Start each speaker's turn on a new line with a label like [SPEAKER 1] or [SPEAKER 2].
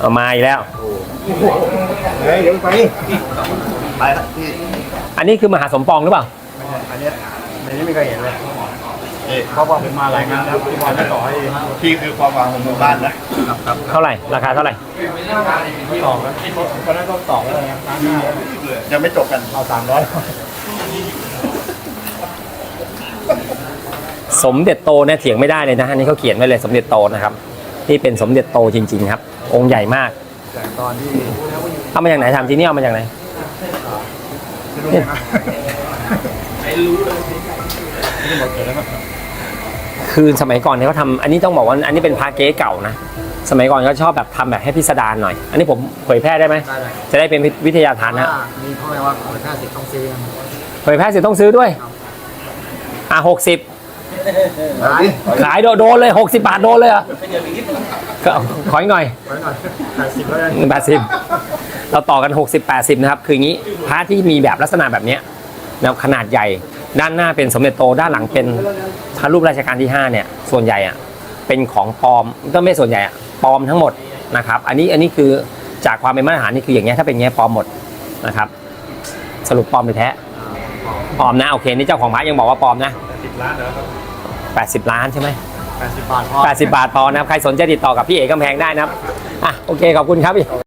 [SPEAKER 1] เอามาอีกแล้ว
[SPEAKER 2] เฮ้ยเดี๋ยวไปไปละพี่
[SPEAKER 1] อันนี้คือมหาสมปองหรือเปล่า
[SPEAKER 2] อันเนี้ยอันนี้ไม่เคยเห็นเลยเพราะว่าผมมาหลายงานแล้วพี่บอลไม่ต่อให้พี่คือความหวังของหมู่บ้านนะครับครับ
[SPEAKER 1] เท่าไหร่ ราคาเท่าไหร่
[SPEAKER 2] ต่อกันตอนนั้นก็ต่อแล้วนะยังไม่จบกันเอาสามร้อย
[SPEAKER 1] สมเด็จโตเนี่ยเถียงไม่ได้เลยนะอันนี้เขาเขียนไว้เลยสมเด็จโตนะครับ ที่เป็นสมเด็จโตจริง ๆ ครับ องค์ใหญ่มาก
[SPEAKER 2] แต่ตอนที่
[SPEAKER 1] เอามาจากไหนทำที่นี่เอามาจากไหน
[SPEAKER 2] ที่รู้นะไม่รู้เลยไม่หมดเลยแล้ว
[SPEAKER 1] คือสมัยก่อนเนี่ยเขาทำอันนี้ต้องบอกว่าอันนี้เป็นพระเก๊เก่านะ สมัยก่อนเขาชอบแบบทำแบบให้พิสดารหน่อย อันนี้ผมเผยแพร่ได้ไหม
[SPEAKER 2] ได้เลย
[SPEAKER 1] จะได้เป็นวิทยาทานนะ
[SPEAKER 2] มีข้อแม้ว่าขอค่าสิทธิ์ต้องซื้อ
[SPEAKER 1] เผยแพร่เสร็จต้องซื้อด้วย อะหกสิบ
[SPEAKER 2] ขาย
[SPEAKER 1] ขายโดโดนเลยหกสิบาทโดนเลยเหรอก็ขออีกหน่อย
[SPEAKER 2] ไว้หน่อยแปดสิบแล้วกัน
[SPEAKER 1] แปดสิบเราต่อกันหกสิบแปดสิบนะครับ คืออย่างนี้พระที่มีแบบลักษณะแบบเนี้ยนะครับขนาดใหญ่ ด้านหน้าเป็นสมเด็จโต ด้านหลังเป็นพระรูปราชการที่ห้าเนี่ย ส่วนใหญ่อะเป็นของปลอม ก็ไม่ส่วนใหญ่อะปลอมทั้งหมดนะครับ อันนี้ อันนี้คือจากความเป็นมาตรฐานนี่คืออย่างเงี้ย ถ้าเป็นอย่างเงี้ยปลอมหมดนะครับ สรุปปลอมหรือแท้ ปลอมนะ โอเค นี่เจ้าของพระยังบอกว่าปลอมนะ
[SPEAKER 2] สิบล้านแล้วครับ
[SPEAKER 1] แปดสิบล้านใช่ไหม
[SPEAKER 2] แปดสิบบาทพอ
[SPEAKER 1] 80 บาทพอนะครับ ใครสนใจติดต่อกับพี่เอกกำแพงได้นะครับ อะ โอเค ขอบคุณครับพี่